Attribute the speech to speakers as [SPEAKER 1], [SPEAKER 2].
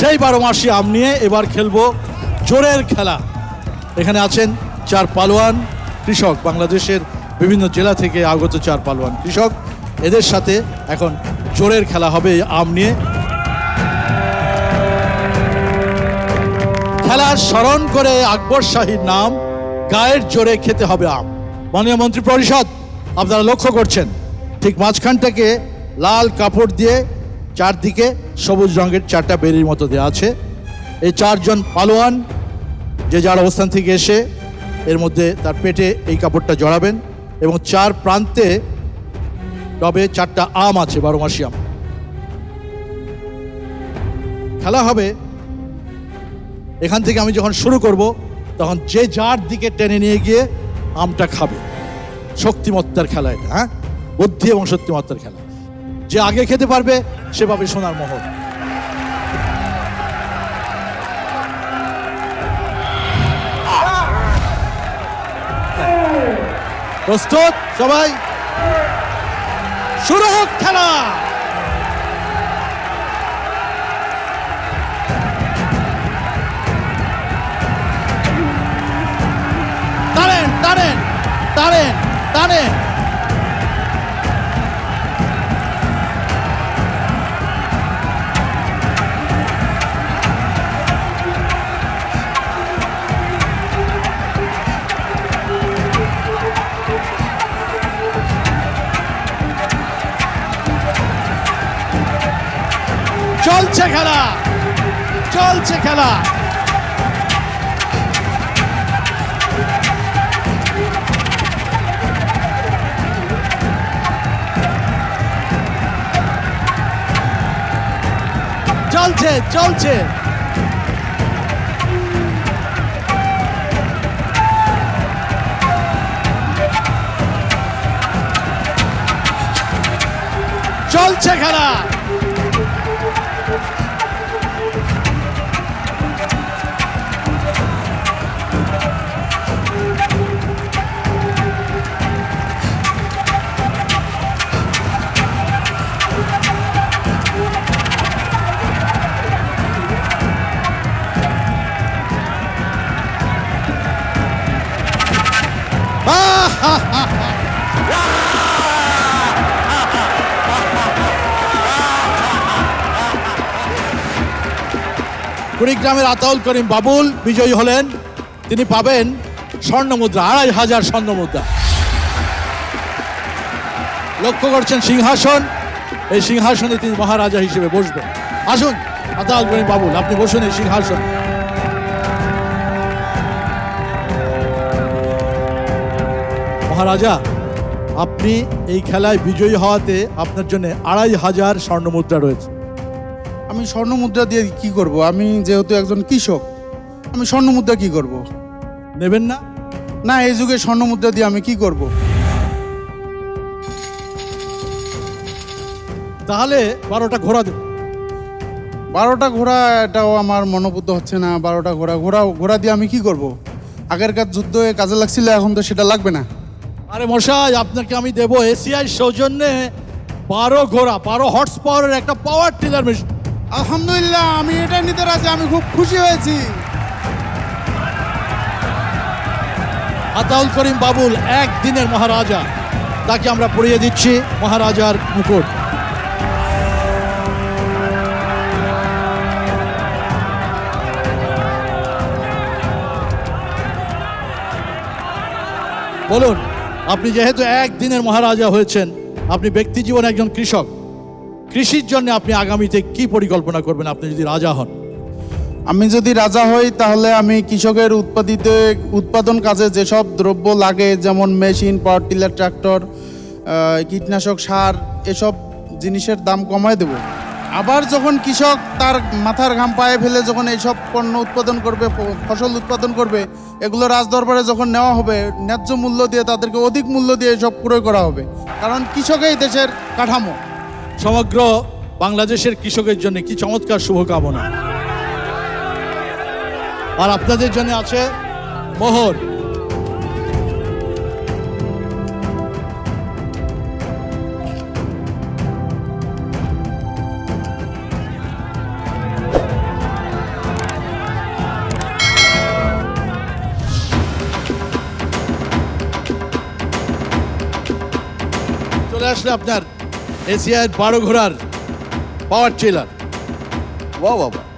[SPEAKER 1] সেই বারো মাসি আম নিয়ে এবার খেলব জোরের খেলা। এখানে আছেন চার পালোয়ান কৃষক, বাংলাদেশের বিভিন্ন জেলা থেকে আগত চার পালোয়ান কৃষক। এদের সাথে এখন জোরের খেলা হবে আম নিয়ে। খেলা স্মরণ করে আকবর শাহীর নাম, গায়ের জোরে খেতে হবে আম। মাননীয় মন্ত্রী পরিষদ, আপনারা লক্ষ্য করছেন, ঠিক মাঝখানটাকে লাল কাপড় দিয়ে চারদিকে সবুজ রঙের চারটা বেরির মতো দেওয়া আছে। এই চারজন পালোয়ান, যে যার অবস্থান থেকে এসে এর মধ্যে তার পেটে এই কাপড়টা জড়াবেন এবং চার প্রান্তে টবে চারটা আম আছে বারো মাসি আম খেলা হবে। এখান থেকে আমি যখন শুরু করব, তখন যে যার দিকে টেনে নিয়ে গিয়ে আমটা খাবে। শক্তিমত্তার খেলা এটা হ্যাঁ? বুদ্ধি এবং শক্তিমত্তার খেলা। যে আগে খেতে পারবে সে পাবে সোনার মোহর। প্রস্তুত, সবাই। শুরু হোক খেলা। টানেন টানেন টানেন টানেন চলছে খেলা। চলছে খেলা। চলছে চলছে। চলছে খেলা। কুড়িগ্রামের আতাউল করিম বাবুল বিজয়ী হলেন। তিনি পাবেন স্বর্ণ মুদ্রা, আড়াই হাজার স্বর্ণ মুদ্রা। লক্ষ্য করছেন সিংহাসন। এই সিংহাসনে তিনি মহারাজা হিসেবে বসবেন। আসুন, আতাউল করিম বাবুল, আপনি বসুন এই সিংহাসন। মহারাজা, আপনি এই খেলায় বিজয়ী হওয়াতে আপনার জন্য আড়াই হাজার স্বর্ণ মুদ্রা রয়েছে।
[SPEAKER 2] আমি স্বর্ণ মুদ্রা দিয়ে কি করব? আমি যেহেতু একজন কৃষক, আমি স্বর্ণ মুদ্রা কি করব?
[SPEAKER 1] নেবেন না?
[SPEAKER 2] না, এই যুগে স্বর্ণ মুদ্রা দিয়ে আমি কি করব?
[SPEAKER 1] তাহলে বারোটা ঘোড়া দেব
[SPEAKER 2] বারোটা ঘোড়া, এটাও আমার মনোপুত হচ্ছে না। বারোটা ঘোড়া ঘোড়া ঘোড়া দিয়ে আমি কি করব? আগেরকার যুদ্ধে কাজে লাগছিল, এখন তো সেটা লাগবে না।
[SPEAKER 1] আরে মশাই, আপনাকে আমি দেবো এসিআই সৌজন্যে বারো ঘোড়া, বারো হর্স পাওয়ারের একটা পাওয়ার টিলার মেশিন
[SPEAKER 2] আলহামদুলিল্লাহ, আমি এটা নিতে রাজি, আমি খুব খুশি হয়েছি।
[SPEAKER 1] আতাউল করিম বাবুল, একদিনের মহারাজা। তাকে আমরা পড়িয়ে দিচ্ছি মহারাজার মুকুট। বলুন, আপনি যেহেতু একদিনের মহারাজা হয়েছেন, আপনি ব্যক্তি জীবনে একজন কৃষক। কৃষির জন্য আপনি আগামীতে কি পরিকল্পনা করবেন? আপনি যদি রাজা হন।
[SPEAKER 2] আমি যদি রাজা হই, তাহলে আমি কৃষকের উৎপাদিত, উৎপাদন কাজে যেসব দ্রব্য লাগে, যেমন মেশিন, পাওয়ার টিলার, ট্রাক্টর কীটনাশক, সার, এসব জিনিসের দাম কমায় দেব। আবার যখন কৃষক তার মাথার ঘাম পায়ে ফেলে যখন এইসব পণ্য উৎপাদন করবে ফসল উৎপাদন করবে, এগুলো রাজদরবারে যখন নেওয়া হবে, ন্যায্য মূল্য দিয়ে তাদেরকে অধিক মূল্য দিয়ে এসব ক্রয় করা হবে। কারণ কৃষকই দেশের কাঠামো।
[SPEAKER 1] সমগ্র বাংলাদেশের কৃষকের জন্য কি চমৎকার শুভকামনা। আর আপনাদের জন্য আছে মোহর। চলে আসলে আপনার এসিআই বারো ঘোড়ার পাওয়ার ট্রেলার
[SPEAKER 3] বাহ বাবা